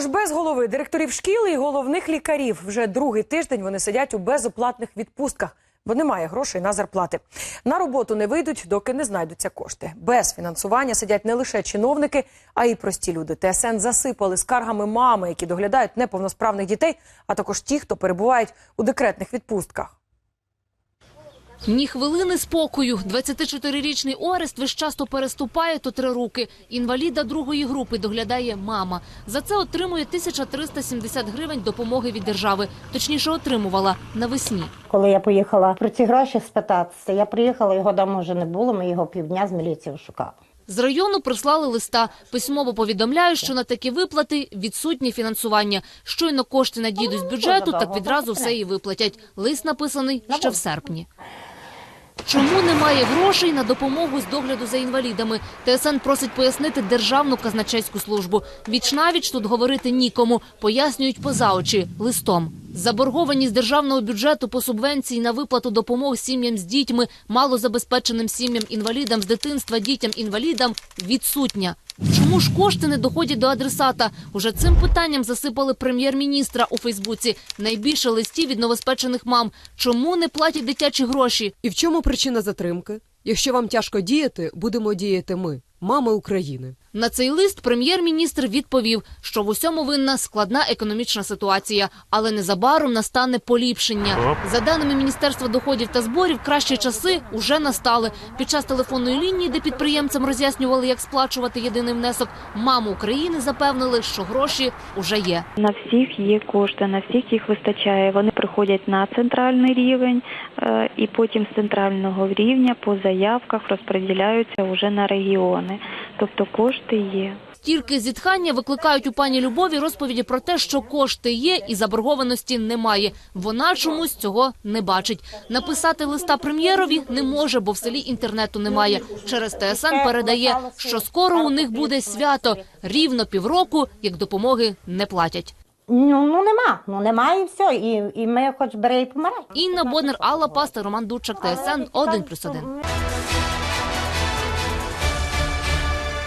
Тож без голови директорів шкіл і головних лікарів вже другий тиждень вони сидять у безоплатних відпустках, бо немає грошей на зарплати. На роботу не вийдуть, доки не знайдуться кошти. Без фінансування сидять не лише чиновники, а й прості люди. ТСН засипали скаргами мами, які доглядають неповносправних дітей, а також ті, хто перебувають у декретних відпустках. Ні хвилини спокою. 24-річний Орест весь часто переступає то три руки. Інваліда другої групи доглядає мама. За це отримує 1370 гривень допомоги від держави. Точніше, отримувала навесні. Коли я поїхала про ці гроші спитатися, я приїхала, його вдома вже не було, ми його півдня з міліцією шукали. З району прислали листа. Письмово повідомляють, що на такі виплати відсутнє фінансування. Щойно кошти надійдуть з бюджету, так відразу все і виплатять. Лист написаний ще в серпні. Чому немає грошей на допомогу з догляду за інвалідами? ТСН просить пояснити Державну казначейську службу. Вічнавіч тут говорити нікому. Пояснюють поза очі листом. Заборгованість державного бюджету по субвенції на виплату допомог сім'ям з дітьми, малозабезпеченим сім'ям інвалідам з дитинства, дітям інвалідам відсутня. Чому ж кошти не доходять до адресата? Уже цим питанням засипали прем'єр-міністра у Фейсбуці. Найбільше листів від новоспечених мам. Чому не платять дитячі гроші? І в чому причина затримки? Якщо вам тяжко діяти, будемо діяти ми, мами України. На цей лист прем'єр-міністр відповів, що в усьому винна складна економічна ситуація, але незабаром настане поліпшення. За даними Міністерства доходів та зборів, кращі часи уже настали. Під час телефонної лінії, де підприємцям роз'яснювали, як сплачувати єдиний внесок, мами України запевнили, що гроші уже є. На всіх є кошти, на всіх їх вистачає. Вони приходять на центральний рівень е, і потім з центрального рівня по заявках розподіляються вже на регіони. Тобто кошти є. Тільки зітхання викликають у пані Любові розповіді про те, що кошти є і заборгованості немає. Вона чомусь цього не бачить. Написати листа прем'єрові не може, бо в селі інтернету немає. Через ТСН передає, що скоро у них буде свято. Рівно півроку, як допомоги не платять. Ну, ну нема, ну нема і все. І, і ми хоч бери і помирай. Інна Боднер, Алла Паста, Роман Дучак, ТСН 1+,1.